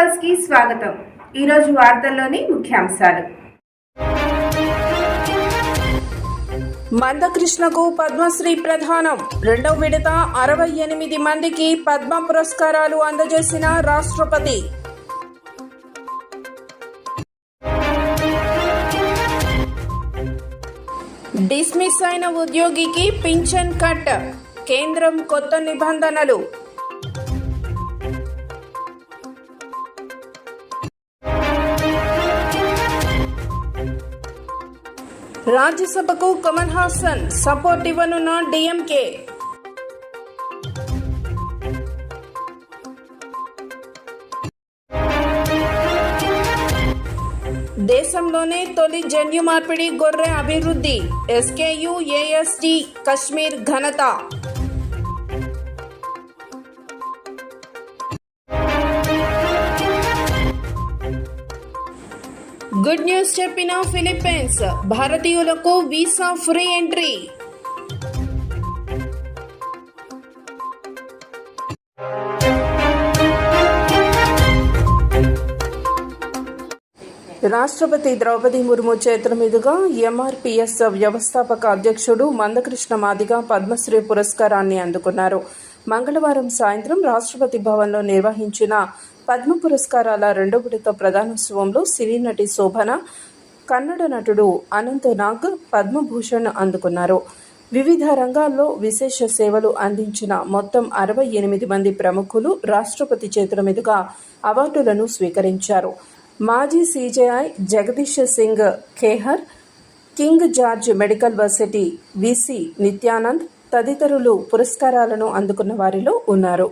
న్యూస్కి స్వాగతం. ఈరోజు వార్తల్లోని ముఖ్యాంశాలు. మందకృష్ణకు పద్మశ్రీ ప్రధానం. రెండవ విడత అరవై ఎనిమిది మందికి పద్మ పురస్కారాలు అందజేసిన రాష్ట్రపతి. డిస్మిస్ అయిన ఉద్యోగికి పింఛన్ కట్. కేంద్రం కొత్త నిబంధనలు. రాజ్యసభకు కమల్ హాసన్ సపోర్ట్ ఇవ్వనున్న డిఎంకే దేశంలోనే తొలి జన్యు మార్పిడి గొర్రె అభివృద్ధి ఎస్కేయు ఏఎస్టీ కశ్మీర్ ఘనత గుడ్ న్యూస్ చెప్పిన ఫిలిప్పీన్స్ భారతీయులకు వీసా ఫ్రీ ఎంట్రీ. రాష్ట్రపతి ద్రౌపది ముర్ము చేతుల మీదుగా ఎంఆర్పిఎస్ వ్యవస్థాపక అధ్యక్షుడు మందకృష్ణ మాదిగ పద్మశ్రీ పురస్కారాన్ని అందుకున్నారు. మంగళవారం సాయంత్రం రాష్ట్రపతి భవన్లో నిర్వహించిన పద్మ పురస్కారాల రెండో విడత ప్రధానోత్సవంలో సినీ నటి శోభన కన్నడ నటుడు అనంతనాగ్ పద్మభూషణ్ అందుకున్నారు. వివిధ రంగాల్లో విశేష సేవలు అందించిన మొత్తం అరవై ఎనిమిది మంది ప్రముఖులు రాష్ట్రపతి చేతుల మీదుగా అవార్డులను స్వీకరించారు. మాజీ CJI Jagdish Singh Khehar King George medical varsity VC Nityanand తదితరులు పురస్కారాలను అందుకున్న వారిలో ఉన్నారు.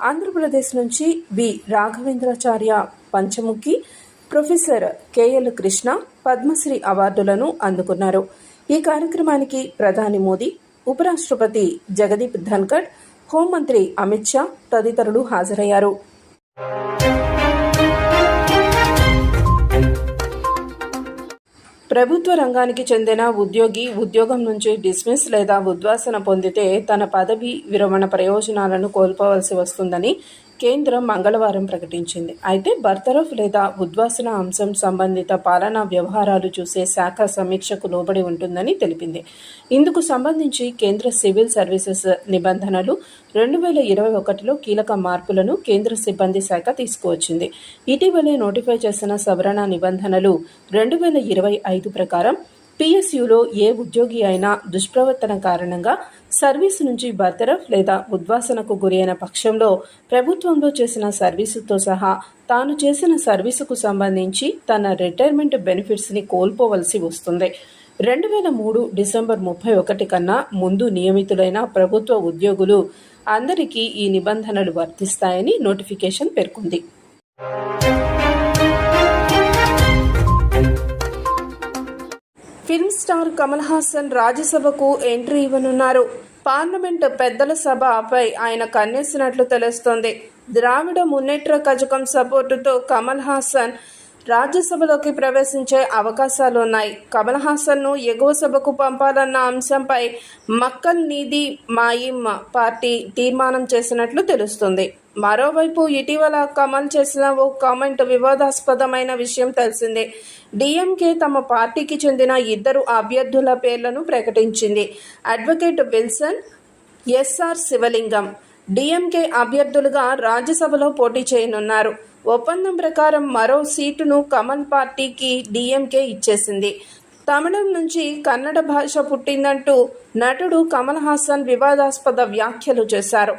ఆంధ్రప్రదేశ్ నుంచి V. Raghavendracharya Panchamukhi professor KL Krishna Padma Shri అవార్డులను అందుకున్నారు. ఈ కార్యక్రమానికి ప్రధాని మోదీ ఉపరాష్ట్రపతి జగదీప్ ధన్కడ్ హోంమంత్రి అమిత్ షా తదితరులు హాజరయ్యారు. ప్రభుత్వ రంగానికి చెందిన ఉద్యోగి ఉద్యోగం నుంచి డిస్మిస్ లేదా ఉద్వాసన పొందితే తన పదవి విరమణ ప్రయోజనాలను కోల్పోవలసి వస్తుందని కేంద్రం మంగళవారం ప్రకటించింది. అయితే బర్తరఫ్ లేదా ఉద్వాసన అంశం సంబంధిత పాలనా వ్యవహారాలు చూసే శాఖ సమీక్షకు లోబడి ఉంటుందని తెలిపింది. ఇందుకు సంబంధించి కేంద్ర సివిల్ సర్వీసెస్ నిబంధనలు రెండు వేల ఇరవై ఒకటిలో కీలక మార్పులను కేంద్ర సిబ్బంది శాఖ తీసుకువచ్చింది. ఇటీవలే నోటిఫై చేసిన సవరణ నిబంధనలు రెండు వేల ఇరవై ఐదు ప్రకారం పిఎస్యులో ఏ ఉద్యోగి అయినా దుష్ప్రవర్తన కారణంగా సర్వీసు నుంచి బర్తరఫ్ లేదా ఉద్వాసనకు గురైన పక్షంలో ప్రభుత్వంలో చేసిన సర్వీసుతో సహా తాను చేసిన సర్వీసుకు సంబంధించి తన రిటైర్మెంట్ బెనిఫిట్స్ని కోల్పోవలసి వస్తుంది. రెండు వేల మూడు డిసెంబర్ ముప్పై ఒకటి కన్నా ముందు నియమితులైన ప్రభుత్వ ఉద్యోగులు అందరికీ ఈ నిబంధనలు వర్తిస్తాయని నోటిఫికేషన్ పేర్కొంది. స్టార్ కమల్ హాసన్ రాజ్యసభకు ఎంట్రీ ఇవ్వనున్నారు. పార్లమెంట్ పెద్దల సభపై ఆయన కన్నేసినట్లు తెలుస్తోంది. ద్రావిడ మున్నేట్ర కజకం సపోర్టుతో కమల్ హాసన్ రాజ్యసభలోకి ప్రవేశించే అవకాశాలున్నాయి. కమల్ హాసన్ను ఎగువ సభకు పంపాలన్న అంశంపై మక్కల్ నీది మాయిమ్ పార్టీ తీర్మానం చేసినట్లు తెలుస్తుంది. మరోవైపు ఇటీవల కమల్ చేసిన ఓ కామెంట్ వివాదాస్పదమైన విషయం తెలిసిందే. డిఎంకే తమ పార్టీకి చెందిన ఇద్దరు అభ్యర్థుల పేర్లను ప్రకటించింది. Advocate Wilson SR Sivalingam DMK అభ్యర్థులుగా రాజ్యసభలో పోటీ చేయనున్నారు. ఒప్పందం ప్రకారం మరో సీటును కమల్ పార్టీకి డిఎంకే ఇచ్చేసింది. తమిళం నుంచి కన్నడ భాష పుట్టిందంటూ నటుడు కమల్ హాసన్ వివాదాస్పద వ్యాఖ్యలు చేశారు.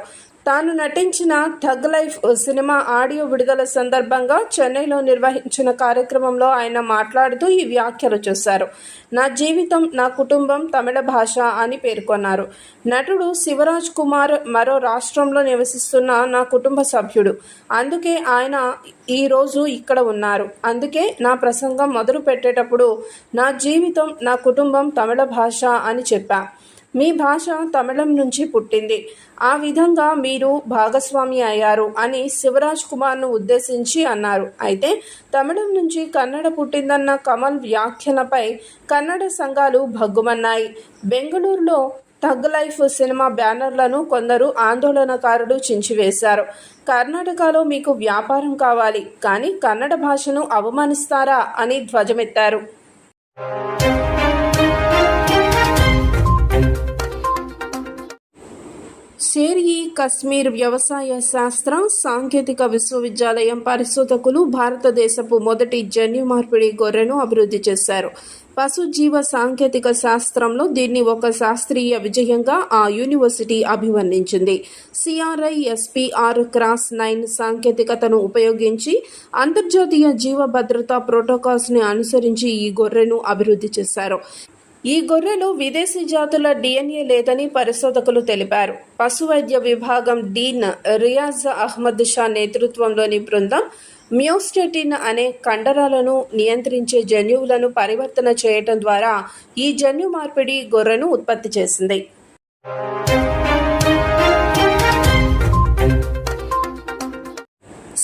తాను నటించిన థగ్ లైఫ్ సినిమా ఆడియో విడుదల సందర్భంగా చెన్నైలో నిర్వహించిన కార్యక్రమంలో ఆయన మాట్లాడుతూ ఈ వ్యాఖ్యలు చేశారు. నా జీవితం నా కుటుంబం తమిళ భాష అని పేర్కొన్నారు. నటుడు శివరాజ్ కుమార్ మరో రాష్ట్రంలో నివసిస్తున్న నా కుటుంబ సభ్యుడు. అందుకే ఆయన ఈరోజు ఇక్కడ ఉన్నారు. అందుకే నా ప్రసంగం మొదలు పెట్టేటప్పుడు నా జీవితం నా కుటుంబం తమిళ భాష అని చెప్పా. మీ భాష తమిళం నుంచి పుట్టింది. ఆ విధంగా మీరు భాగస్వామి అయ్యారు అని శివరాజ్ కుమార్ను ఉద్దేశించి అన్నారు. అయితే తమిళం నుంచి కన్నడ పుట్టిందన్న కమల్ వ్యాఖ్యలపై కన్నడ సంఘాలు భగ్గుమన్నాయి. బెంగళూరులో థగ్ లైఫ్ సినిమా బ్యానర్లను కొందరు ఆందోళనకారులు చించివేశారు. కర్ణాటకలో మీకు వ్యాపారం కావాలి కానీ కన్నడ భాషను అవమానిస్తారా అని ధ్వజమెత్తారు. షేర్ ఈ కశ్మీర్ వ్యవసాయ శాస్త్ర సాంకేతిక విశ్వవిద్యాలయం పరిశోధకులు భారతదేశపు మొదటి జన్యు మార్పిడి గొర్రెను అభివృద్ధి చేశారు. పశుజీవ సాంకేతిక శాస్త్రంలో దీన్ని ఒక శాస్త్రీయ విజయంగా ఆ యూనివర్సిటీ అభివర్ణించింది. సిఆర్ఐ ఎస్పీఆర్ క్రాస్ నైన్ సాంకేతికతను ఉపయోగించి అంతర్జాతీయ జీవ భద్రతా ప్రోటోకాల్స్ని అనుసరించి ఈ గొర్రెను అభివృద్ధి చేశారు. ఈ గొర్రెలో విదేశీ జాతుల డిఎన్ఏ లేదని పరిశోధకులు తెలిపారు. పశువైద్య విభాగం డీన్ రియాజ్ అహ్మద్ షా నేతృత్వంలోని బృందం మ్యోస్టెటిన్ అనే కండరాలను నియంత్రించే జన్యువులను పరివర్తన చేయటం ద్వారా ఈ జన్యు మార్పిడి గొర్రెను ఉత్పత్తి చేసింది.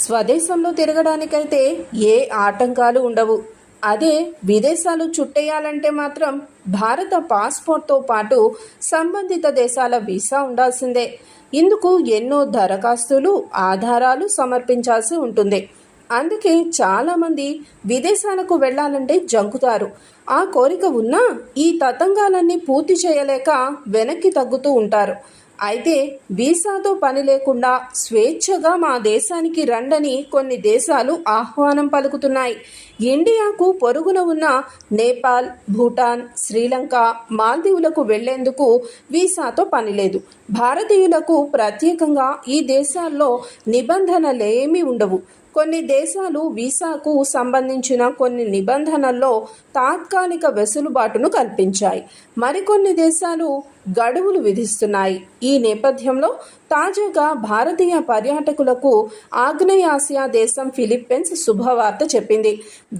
స్వదేశంలో తిరగడానికైతే ఏ ఆటంకాలు ఉండవు. అదే విదేశాలు చుట్టేయాలంటే మాత్రం భారత పాస్పోర్ట్తో పాటు సంబంధిత దేశాల వీసా ఉండాల్సిందే. ఇందుకు ఎన్నో దరఖాస్తులు ఆధారాలు సమర్పించాల్సి ఉంటుంది. అందుకే చాలామంది విదేశాలకు వెళ్ళాలంటే జంకుతారు. ఆ కోరిక ఉన్నా ఈ తతంగాలన్నీ పూర్తి చేయలేక వెనక్కి తగ్గుతూ ఉంటారు. అయితే వీసాతో పని లేకుండా స్వేచ్ఛగా మా దేశానికి రండని కొన్ని దేశాలు ఆహ్వానం పలుకుతున్నాయి. ఇండియాకు పొరుగున ఉన్న నేపాల్ భూటాన్ శ్రీలంక మాల్దీవులకు వెళ్ళేందుకు వీసాతో పని లేదు. భారతీయులకు ప్రత్యేకంగా ఈ దేశాల్లో నిబంధనలేమీ ఉండవు. కొన్ని దేశాలు వీసాకు సంబంధించిన కొన్ని నిబంధనల్లో తాత్కాలిక వెసులుబాటును కల్పించాయి. మరికొన్ని దేశాలు గడువులు విధిస్తున్నాయి. ఈ నేపథ్యంలో తాజాగా భారతీయ పర్యాటకులకు ఆగ్నేయాసియా దేశం ఫిలిప్పీన్స్ శుభవార్త చెప్పింది.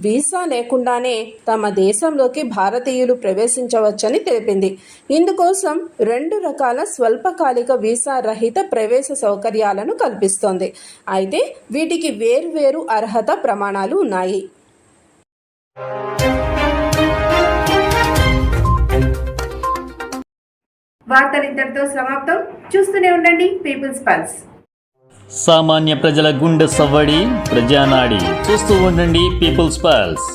వీసా లేకుండానే తమ దేశంలోకి భారతీయులు ప్రవేశించవచ్చని తెలిపింది. ఇందుకోసం రెండు రకాల స్వల్పకాలిక వీసా రహిత ప్రవేశ సౌకర్యాలను కల్పిస్తోంది. అయితే వీటికి వేరు వేర్వేరు అర్హత ప్రమాణాలు ఉన్నాయి. వార్తలు ఇంతటితో సమాప్తం. చూస్తూనే ఉండండి పీపుల్స్ పల్స్ సామాన్య ప్రజల గుండె సవ్వడి ప్రజానాడి. చూస్తూ ఉండండి పీపుల్స్ పల్స్